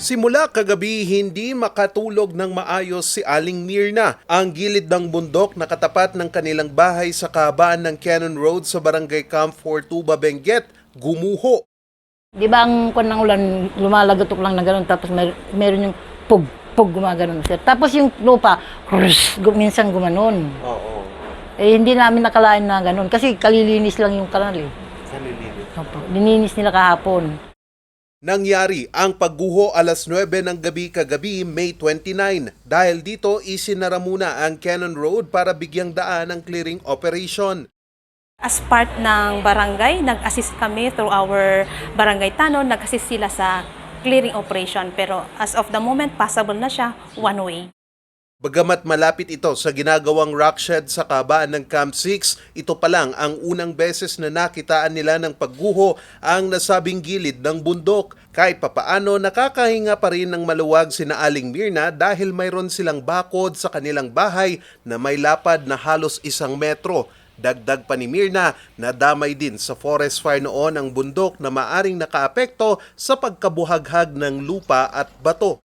Simula kagabi, hindi makatulog ng maayos si Aling Mirna. Ang gilid ng bundok na katapat ng kanilang bahay sa kahabaan ng Cannon Road sa Barangay Camp 42 Benguet, gumuho. Di ba ang kwan ng ulan, lumalagatok lang na gano'n, tapos mer meron yung pug, pug gumaganon sir. Tapos yung lupa, gu- minsan gumanon. Oo, Eh, hindi namin nakalain na gano'n, kasi kalilinis lang yung kanal eh. Opo, Lininis nila kahapon. Nangyari ang pagguho alas 9 ng gabi kagabi, May 29. Dahil dito, isinara muna ang Cannon Road para bigyang daan ang clearing operation. As part ng barangay, nag-assist kami through our barangay Tanon, nag-assist sila sa clearing operation. Pero as of the moment, possible na siya one way. Bagamat malapit ito sa ginagawang rock shed sa kabaan ng Camp 6, ito pa lang ang unang beses na nakitaan nila ng pagguho ang nasabing gilid ng bundok. Kahit papaano nakakahinga pa rin ng maluwag sina Aling Mirna dahil mayroon silang bakod sa kanilang bahay na may lapad na halos isang metro. Dagdag pa ni Mirna, nadamay din sa forest fire noon ang bundok na maaring nakaapekto sa pagkabuhaghag ng lupa at bato.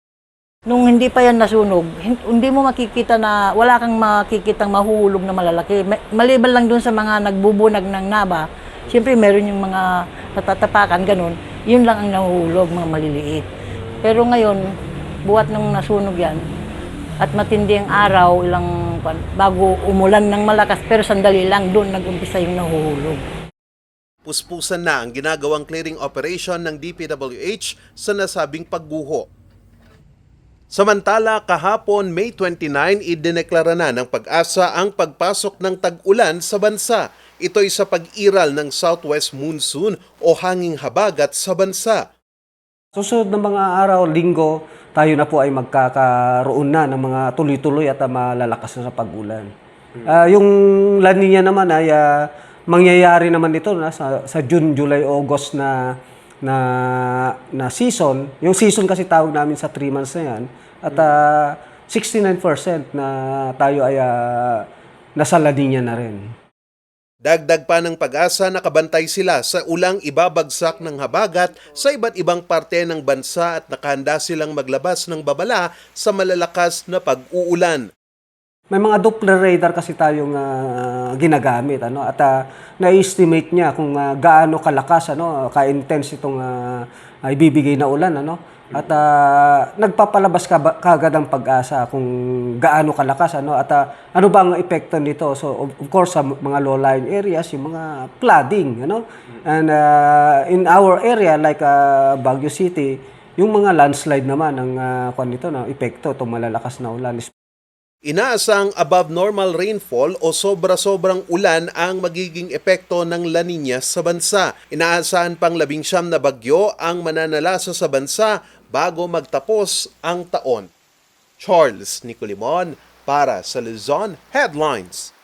Nung hindi pa yan nasunog, hin- hindi mo makikita na, wala kang makikitang mahuhulog na malalaki. Ma- Maliban lang dun sa mga nagbubunag ng naba, siyempre meron yung mga natatapakan, ganun, yun lang ang nahuhulog, mga maliliit. Pero ngayon, buhat nung nasunog yan, at matindi ang araw, ilang, bago umulan ng malakas, pero sandali lang, doon nag-umpisa yung nahuhulog. Puspusan na ang ginagawang clearing operation ng DPWH sa nasabing pagguho. Samantala, kahapon May 29, idineklara na ng pag-asa ang pagpasok ng tag-ulan sa bansa. Ito'y sa pag-iral ng southwest monsoon o hanging habagat sa bansa. Susunod na mga araw, linggo, tayo na po ay magkakaroon na ng mga tuloy-tuloy at malalakas na sa pag-ulan. Ah, yung La Nina naman ay ah, mangyayari naman ito na, sa, sa June, July, August na na na season. Yung season kasi tawag namin sa 3 months na yan. At ah, 69% na tayo ay ah, nasa La Nina na rin. Dagdag pa ng pag-asa nakabantay sila sa ulang ibabagsak ng habagat sa iba't ibang parte ng bansa at nakahanda silang maglabas ng babala sa malalakas na pag-uulan. May mga Doppler radar kasi tayong ah, ginagamit ano? At ah, na-estimate niya kung ah, gaano kalakas ano ka-intense itong ah, ibibigay na ulan ano? At ah, nagpapalabas ka ba- kagad ang pag-asa kung gaano kalakas ano? At ah, ano ba ang epekto nito? So of, of course sa mga low-lying areas yung mga flooding ano? And ah, in our area like ah, Baguio City yung mga landslide naman ang uh, kwan nito na epekto itong malalakas na ulan Inaasang above normal rainfall o sobra-sobrang ulan ang magiging epekto ng La Nina sa bansa. Inaasahan pang labing siyam na bagyo ang mananalasa sa bansa bago magtapos ang taon. Charles Nicolimon para sa Luzon Headlines.